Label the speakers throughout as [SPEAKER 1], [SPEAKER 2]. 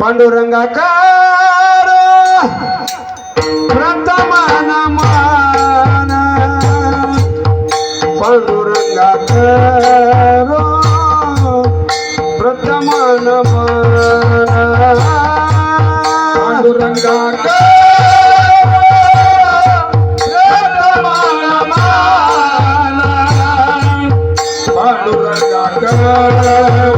[SPEAKER 1] पांडुरंगाकार. प्रथमान मान पांडुरंगाकार. प्रथमान मान पांडुरंगाकार पांडुरंगाकार.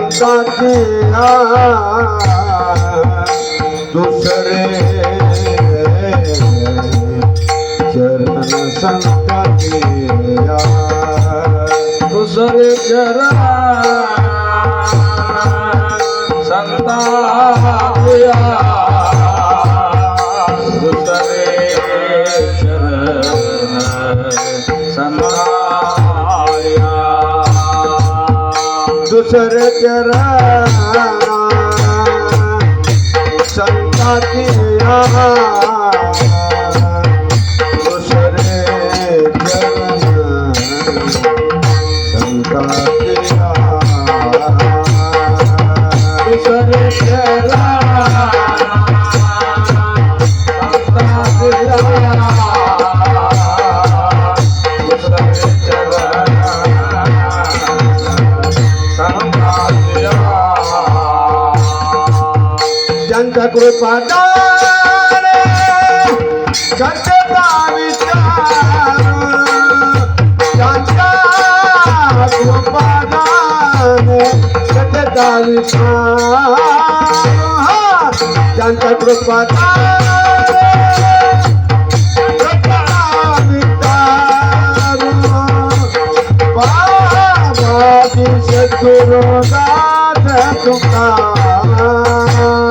[SPEAKER 1] दूसरे चरण
[SPEAKER 2] संत दूसरे चरण संता
[SPEAKER 1] दुसरे चरण संताची ज्यांचा कृपादान सत्यता विचार कृपादान सत्यता विचार ज्यांचा कृपादान सत्यता विचार बाबाजी